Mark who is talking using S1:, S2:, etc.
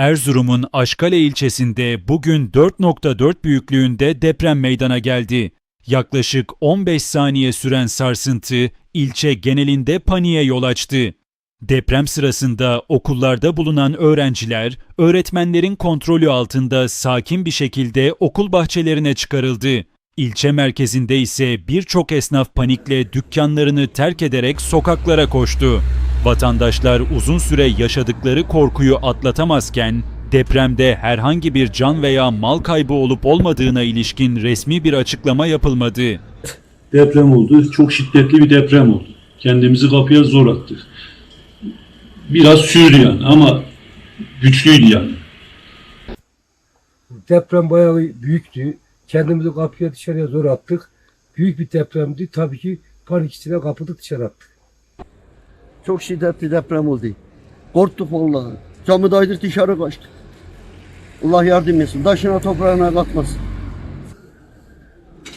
S1: Erzurum'un Aşkale ilçesinde bugün 4.4 büyüklüğünde deprem meydana geldi. Yaklaşık 15 saniye süren sarsıntı ilçe genelinde paniğe yol açtı. Deprem sırasında okullarda bulunan öğrenciler, öğretmenlerin kontrolü altında sakin bir şekilde okul bahçelerine çıkarıldı. İlçe merkezinde ise birçok esnaf panikle dükkanlarını terk ederek sokaklara koştu. Vatandaşlar uzun süre yaşadıkları korkuyu atlatamazken depremde herhangi bir can veya mal kaybı olup olmadığına ilişkin resmi bir açıklama yapılmadı.
S2: deprem oldu. Çok şiddetli bir deprem oldu. Kendimizi kapıya zor attık. Biraz sürdü yani ama güçlüydü yani.
S3: Deprem bayağı büyüktü. Kendimizi kapıya dışarıya zor attık. Büyük bir depremdi. Tabii ki panik içine kapıldık dışarı attık.
S4: Çok şiddetli deprem oldu. Korktuk vallahi. Camı daydık dışarı kaçtık. Allah yardım etsin. Taşına toprağına katmasın.